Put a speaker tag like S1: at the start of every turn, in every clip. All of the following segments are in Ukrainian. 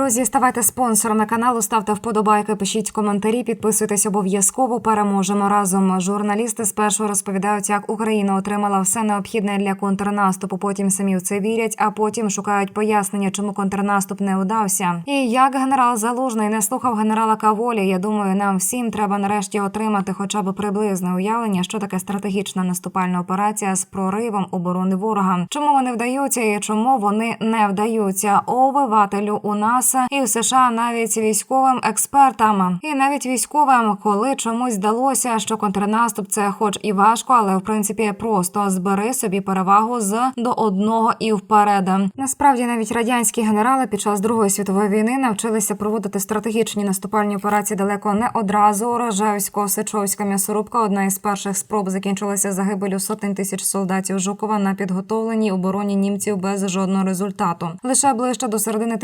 S1: Друзі, ставайте спонсорами каналу, ставте вподобайки, пишіть коментарі, підписуйтесь обов'язково. Переможемо разом. Журналісти спершу розповідають, як Україна отримала все необхідне для контрнаступу. Потім самі в це вірять, а потім шукають пояснення, чому контрнаступ не удався. І як генерал Залужний не слухав генерала Каволі. Я думаю, нам всім треба нарешті отримати хоча б приблизне уявлення, що таке стратегічна наступальна операція з проривом оборони ворога. Чому вони вдаються і чому вони не вдаються? Овивателю у нас і в США навіть військовим експертам, і навіть військовим, коли чомусь здалося, що контрнаступ це, хоч і важко, але в принципі просто збери собі перевагу з до одного і вперед. Насправді навіть радянські генерали під час Другої світової війни навчилися проводити стратегічні наступальні операції далеко не одразу. Рожевсько-Сичовська м'ясорубка одна із перших спроб закінчилася загибелю сотень тисяч солдатів Жукова на підготовленій обороні німців без жодного результату. Лише ближче до середини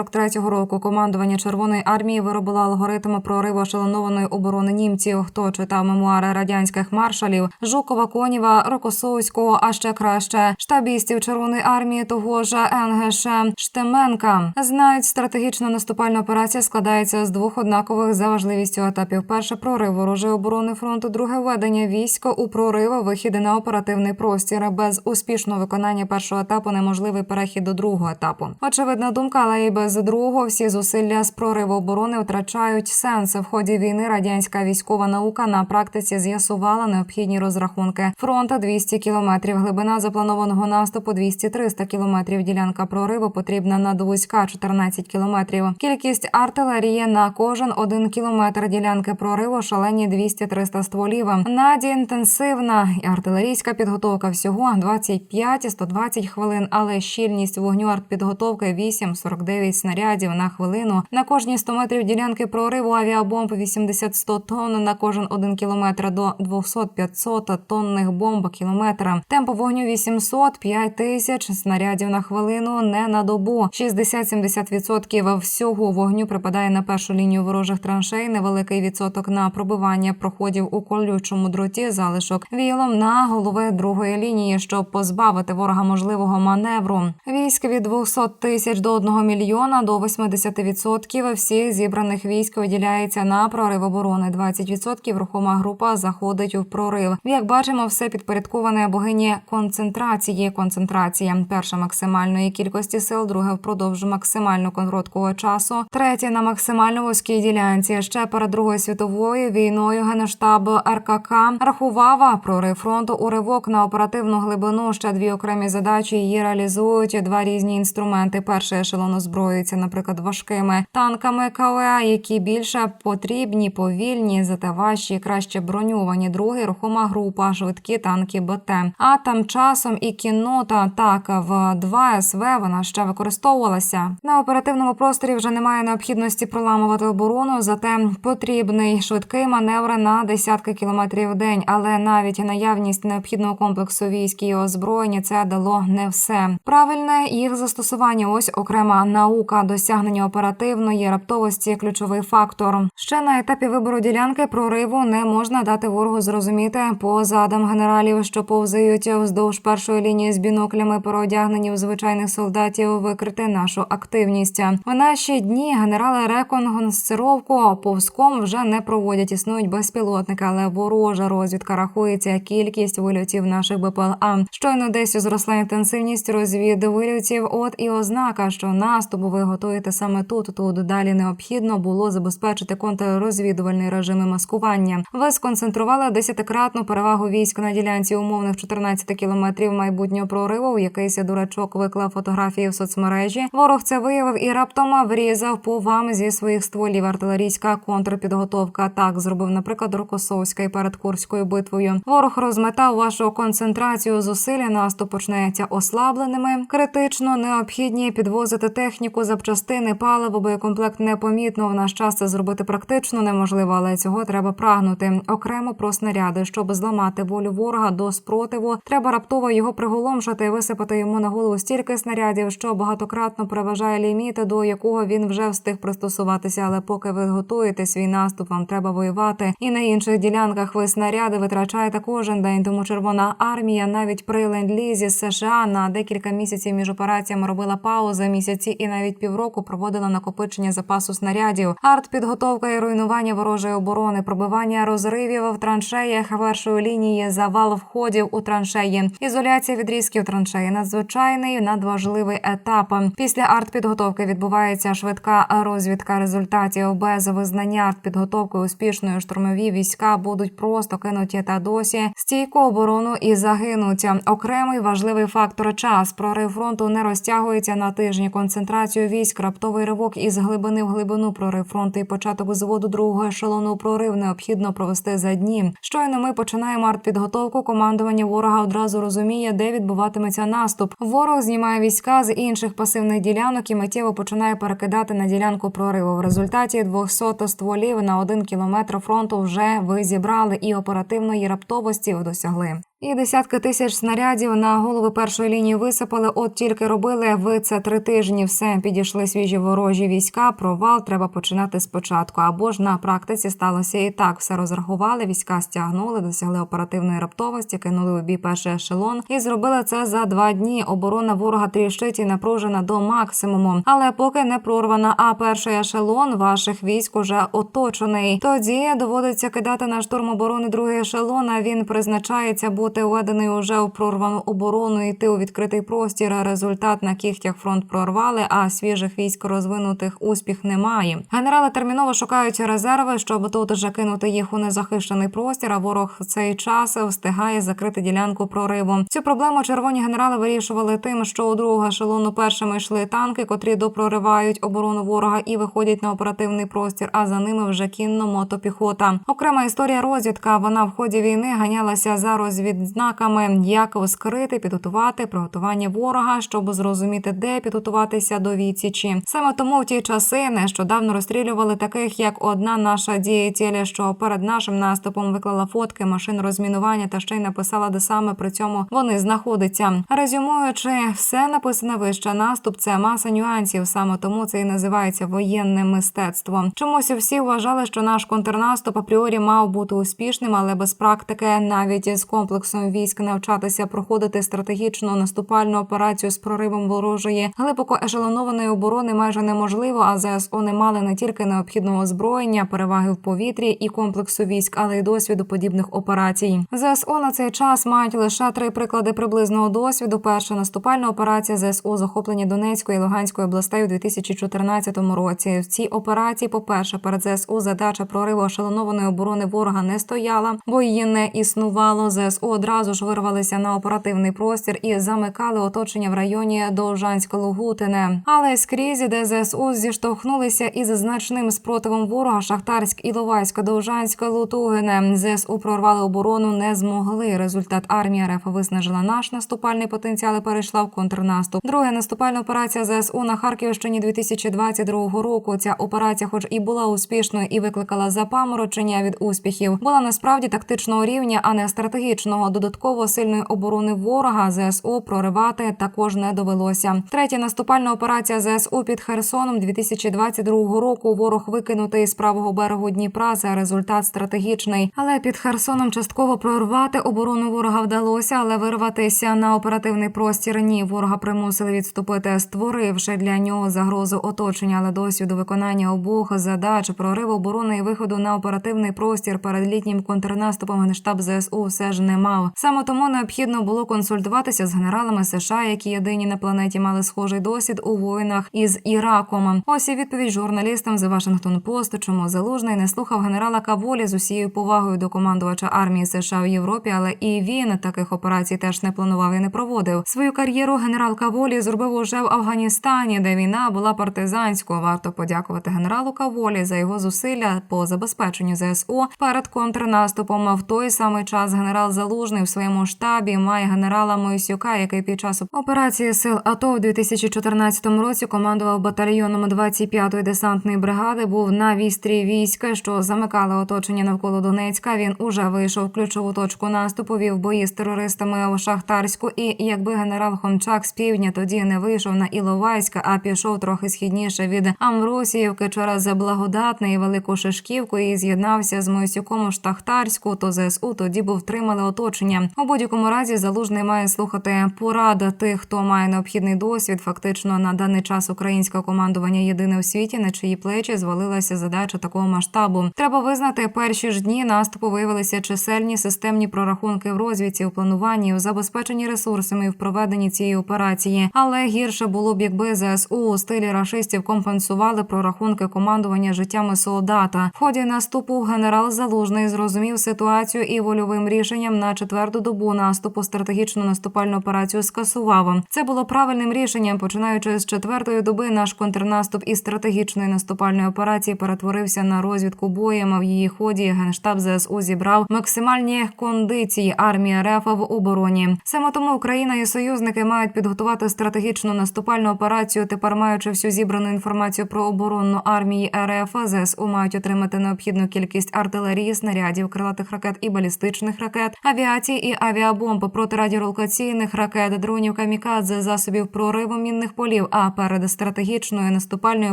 S1: 1943 року командування Червоної армії виробило алгоритм прориву ошелонованої оборони німців. Хто читав мемуари радянських маршалів Жукова, Коніва, Рокосовського, а ще краще штабістів Червоної армії того ж НГШ Штеменка знають, стратегічна наступальна операція складається з двох однакових за важливістю етапів: перше прорив ворожої оборони фронту, друге введення війська у прорив, вихід на оперативний простір. Без успішного виконання першого етапу неможливий перехід до другого етапу. Очевидна думка, але і без другого всі зусилля з прориву оборони втрачають сенс. В ході війни радянська військова наука на практиці з'ясувала необхідні розрахунки. Фронта 200 кілометрів, глибина запланованого наступу 200-300 кілометрів. Ділянка прориву потрібна на надвузька 14 кілометрів. Кількість артилерії на кожен один кілометр ділянки прориву шалені 200-300 стволів. Надінтенсивна артилерійська підготовка всього 25-120 хвилин, але щільність вогню артпідготовки 8-49 снарядів на хвилину. На кожні 100 метрів ділянки прориву авіабомб 80-100 тонн на кожен один кілометр до 200-500 тонних бомб кілометра. Темп вогню 800-5 тисяч снарядів на хвилину, не на добу. 60-70% всього вогню припадає на першу лінію ворожих траншей. Невеликий відсоток на пробивання проходів у колючому дроті. Залишок вілом на голови другої лінії, щоб позбавити ворога можливого маневру. Військ від 200 тисяч до 1 мільйона до 80% всіх зібраних військ виділяється на прорив оборони. 20% рухома група заходить у прорив. Як бачимо, все підпорядковане богині концентрації. Концентрація перша максимальної кількості сил, друге впродовж максимально короткого часу, третє на максимально вузькій ділянці. Ще перед другою світовою війною генштаб РКК рахував прорив фронту у ривок на оперативну глибину. Ще дві окремі задачі її реалізують два різні інструменти. Перший ешелон озброюється, наприклад, важкими танками КВА, які більше потрібні, повільні, зате важчі, краще броньовані. Другий рухома група, швидкі танки БТ. А там часом і кіннота так в 2 СВ вона ще використовувалася. На оперативному просторі вже немає необхідності проламувати оборону, зате потрібний швидкий маневр на десятки кілометрів в день. Але навіть наявність необхідного комплексу військ і озброєння це дало не все. Правильне їх застосування. Ось окрема наука досягнення оперативної раптовості ключовий фактор. Ще на етапі вибору ділянки прориву не можна дати ворогу зрозуміти по задам генералів, що повзають вздовж першої лінії з біноклями, переодягнені в звичайних солдатів, викрити нашу активність. В наші дні генерали рекогносцировку повзком вже не проводять. Існують безпілотники, але ворожа розвідка рахується кількість вильотів наших БПЛА. Щойно десь зросла інтенсивність розвід вильотів. От і ознака, що наступ ви готуєте саме тут. Тут далі необхідно було забезпечити контррозвідувальний режим маскування. Ви сконцентрували десятикратну перевагу військ на ділянці умовних 14 кілометрів майбутнього прориву. Якийсь дурачок виклав фотографії в соцмережі. Ворог це виявив і раптом врізав по вам зі своїх стволів. Артилерійська контрпідготовка так зробив, наприклад, Рокосовська і перед Курською битвою. Ворог розметав вашу концентрацію зусилля. Наступ почнеться ослабленими. Критично необхідні підвозити техніку, запчастини, паливо, боєкомплект непомітно. В наш час це зробити практично неможливо, але цього треба прагнути. Окремо про снаряди, щоб зламати волю ворога до спротиву. Треба раптово його приголомшити і висипати йому на голову стільки снарядів, що багатократно переважає ліміт, до якого він вже встиг пристосуватися. Але поки ви готуєте свій наступ, вам треба воювати. І на інших ділянках ви снаряди витрачаєте кожен день. Тому Червона армія навіть при ленд-лізі США на декілька місяців між операціями робила паузи місяці і навіть навіть півроку проводила накопичення запасу снарядів, артпідготовка і руйнування ворожої оборони, пробивання розривів в траншеях першої лінії, завал входів у траншеї, ізоляція відрізків траншеї. Надзвичайний надважливий етап. Після артпідготовки відбувається швидка розвідка результатів без визнання артпідготовки успішною штурмові війська будуть просто кинуті та досі стійку оборону і загинуть. Окремий важливий фактор час. Прорив фронту не розтягується на тижні. Концентрацію військ, раптовий ривок із глибини в глибину прорив фронту і початок зводу другого ешелону прорив необхідно провести за дні. Щойно ми починаємо артпідготовку. Командування ворога одразу розуміє, де відбуватиметься наступ. Ворог знімає війська з інших пасивних ділянок і миттєво починає перекидати на ділянку прориву. В результаті 200 стволів на один кілометр фронту вже ви зібрали і оперативної раптовості досягли. І десятки тисяч снарядів на голови першої лінії висипали. От тільки робили ви це три тижні. Все підійшли свіжі ворожі війська. Провал треба починати спочатку. Або ж на практиці сталося і так. Все розрахували. Війська стягнули, досягли оперативної раптовості, кинули у бій перший ешелон і зробили це за два дні. Оборона ворога тріщить і напружена до максимуму. Але поки не прорвана, а перший ешелон ваших військ уже оточений. Тоді доводиться кидати на штурм оборони другий ешелон. а Він призначається бути введений уже у прорвану оборону. Йти у відкритий простір. Результат на кігтях фронт прорвали, а свіжих військ розвинутих успіх немає. Генерали терміново шукають резерви, щоб тут же кинути їх у незахищений простір. А ворог в цей час встигає закрити ділянку прориву. Цю проблему червоні генерали вирішували тим, що у другого ешелону першими йшли танки, котрі допроривають оборону ворога і виходять на оперативний простір. А за ними вже кінно мотопіхота. Окрема історія розвідка. Вона в ході війни ганялася за розвідзнаками, як скрити, підготувати приготування ворога, щоб зрозуміти, де підготуватися до відсічі. Саме тому в ті часи нещодавно розстрілювали таких, як одна наша діятеля, що перед нашим наступом виклала фотки машин розмінування та ще й написала, де саме при цьому вони знаходяться. Резюмуючи, все написане вище. Наступ це маса нюансів. Саме тому це і називається воєнним мистецтвом. Чомусь всі вважали, що наш контрнаступ апріорі мав бути успішним, але без практики навіть з комплексом військ навчатися проходити стратегічну наступальну операцію з проривом ворожої глибоко ешелонованої оборони майже неможливо. А ЗСУ не мали не тільки необхідного озброєння, переваги в повітрі і комплексу військ, але й досвіду подібних операцій. ЗСУ на цей час мають лише три приклади приблизного досвіду. Перша наступальна операція ЗСУ захоплення Донецької і Луганської областей у 2014 році. В цій операції, по перше, перед ЗСУ задача прориву ешелонованої оборони ворога не стояла, бо її не існувало. ЗСУ одразу ж вирвалися на оперативний простір і замикали оточення в районі Довжансько-Лугутине. Але скрізь, де ЗСУ зіштовхнулися із значним спротивом ворога, Шахтарськ, Іловайськ, Довжанськ, Лутугине. ЗСУ прорвали оборону, не змогли. Результат армія РФ виснажила наш наступальний потенціал і перейшла в контрнаступ. Друга наступальна операція ЗСУ на Харківщині 2022 року. Ця операція, хоч і була успішною і викликала запаморочення від успіхів, була насправді тактичного рівня, а не стратегічного. Додатково сильної оборони ворога ЗСУ проривати також не довелося. Третя наступальна операція ЗСУ під Херсоном 2022 року. Ворог викинутий з правого берегу Дніпра. Це результат стратегічний, але під Херсоном частково прорвати оборону ворога вдалося, але вирватися на оперативний простір. Ні, ворога примусили відступити, створивши для нього загрозу оточення, але досвіду виконання обох задач прорив оборони і виходу на оперативний простір перед літнім контрнаступом генштаб ЗСУ все ж не мав. Саме тому необхідно було консультуватися з генералами США, які єдині на планеті мали схожий досвід у воїнах із Іраком. Ось і відповідь журналістам з Вашингтон Пост, чому залужний не слухав генерала Каволі з усією повагою до командувача армії США в Європі, але і він таких операцій теж не планував і не проводив. Свою кар'єру генерал Каволі зробив уже в Афганістані, де війна була партизанською. Варто подякувати генералу Каволі за його зусилля по забезпеченню ЗСУ перед контрнаступом. В той самий час генерал Залужний в своєму штабі має генерала Мойсюка, який під час операції сил АТО у 2014 році командував батальйоном 25-ї десантної бригади. Був на вістрі війська, що замикали оточення навколо Донецька. Він уже вийшов в ключову точку наступу. Вів бої з терористами у Шахтарську. І якби генерал Хомчак з півдня тоді не вийшов на Іловайська, а пішов трохи східніше від Амвросіївки через Благодатне і Велику Шишківку і з'єднався з Мойсюком у Шахтарську, то ЗСУ тоді був втримали оточення оточення. У будь-якому разі залужний має слухати поради тих, хто має необхідний досвід. Фактично на даний час українське командування єдине у світі, на чиї плечі звалилася задача такого масштабу. Треба визнати, перші ж дні наступу виявилися чисельні системні прорахунки в розвідці, у плануванні, у забезпеченні ресурсами в проведенні цієї операції. Але гірше було б, якби ЗСУ у стилі рашистів компенсували прорахунки командування життями солдата. В ході наступу генерал Залужний зрозумів ситуацію і вольовим рішенням на четверту добу наступу стратегічну наступальну операцію скасував. Це було правильним рішенням. Починаючи з четвертої доби, наш контрнаступ із стратегічної наступальної операції перетворився на розвідку боєм. В її ході генштаб ЗСУ зібрав максимальні кондиції армії РФ в обороні. Саме тому Україна і союзники мають підготувати стратегічну наступальну операцію. Тепер маючи всю зібрану інформацію про оборонну армії РФ, ЗСУ мають отримати необхідну кількість артилерії, снарядів, крилатих ракет і балістичних ракет, авіації і авіабомб, протирадіолокаційних ракет, дронів камікадзе, засобів прориву мінних полів. А перед стратегічною наступальною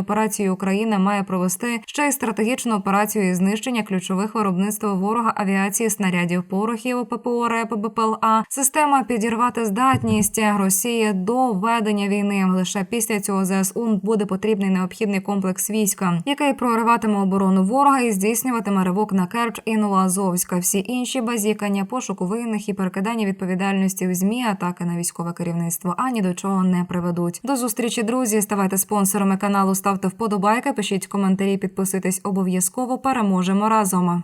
S1: операцією Україна має провести ще й стратегічну операцію із знищення ключових виробництв ворога авіації, снарядів, порохів, ППО, РЕП, БПЛА. Система підірвати здатність Росії до ведення війни. Лише після цього ЗСУ буде потрібний необхідний комплекс війська, який прориватиме оборону ворога і здійснюватиме ривок на Керч і Новоазовська. Всі інші базікання, винних і перекидання відповідальності в змі, атаки на військове керівництво ані до чого не приведуть. До зустрічі, друзі. Ставайте спонсорами каналу, ставте вподобайки, пишіть коментарі, підписуйтесь обов'язково. Переможемо разом.